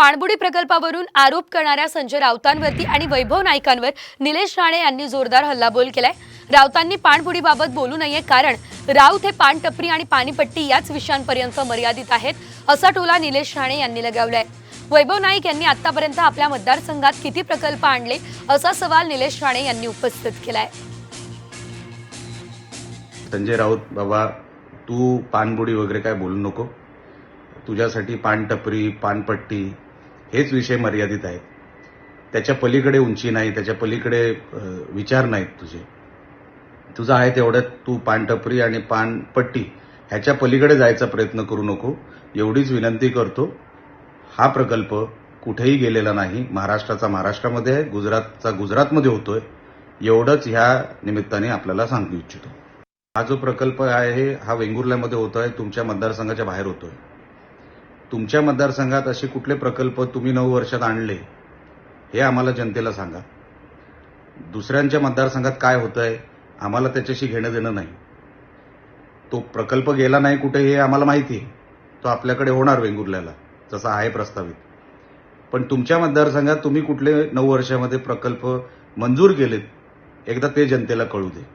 पाणबुडी प्रकल्पावरून आरोप करणाऱ्या संजय राऊतांवरती आणि वैभव नाईकांवर निलेश राणे यांनी जोरदार हल्लाबोल केलाय. राऊतांनी पाणबुडीबाबत बोलू नये कारण राऊत हे पाणटपरी आणि पाणीपट्टी याच विषयांपर्यंत मर्यादित आहेत असा टोला निलेश राणे यांनी लगावलाय. वैभव नाईक यांनी आतापर्यंत आपल्या मतदारसंघात किती प्रकल्प आणले असा सवाल निलेश राणे यांनी उपस्थित केलाय. संजय राऊत बाबा तू पानबुडी वगैरे काय बोलू नको. तुझ्यासाठी पानटपरी पानपट्टी हेच विषय मर्यादित आहेत त्याच्या पलीकडे उंची नाही त्याच्या पलीकडे विचार नाहीत तुझे. तुझा आहे तेवढ्यात तू पानटपरी आणि पानपट्टी ह्याच्या पलीकडे जायचा प्रयत्न करू नको. एवढीच विनंती करतो. हा प्रकल्प कुठेही गेलेला नाही. महाराष्ट्राचा महाराष्ट्रामध्ये आहे गुजरातचा गुजरातमध्ये होतोय. एवढंच ह्या निमित्ताने आपल्याला सांगू इच्छितो. हा जो प्रकल्प आहे हा वेंगुर्ल्यामध्ये होतोय तुमच्या मतदारसंघाच्या बाहेर होतोय. तुमच्या मतदारसंघात असे कुठले प्रकल्प तुम्ही नऊ वर्षात आणले हे आम्हाला जनतेला सांगा. दुसऱ्यांच्या मतदारसंघात काय होतंय आम्हाला त्याच्याशी घेणं देणं नाही. तो प्रकल्प गेला नाही कुठे हे आम्हाला माहिती आहे. तो आपल्याकडे होणार वेंगुर्ल्याला जसा आहे प्रस्तावित. पण तुमच्या मतदारसंघात तुम्ही कुठले नऊ वर्षामध्ये प्रकल्प मंजूर केलेत एकदा ते जनतेला कळू दे.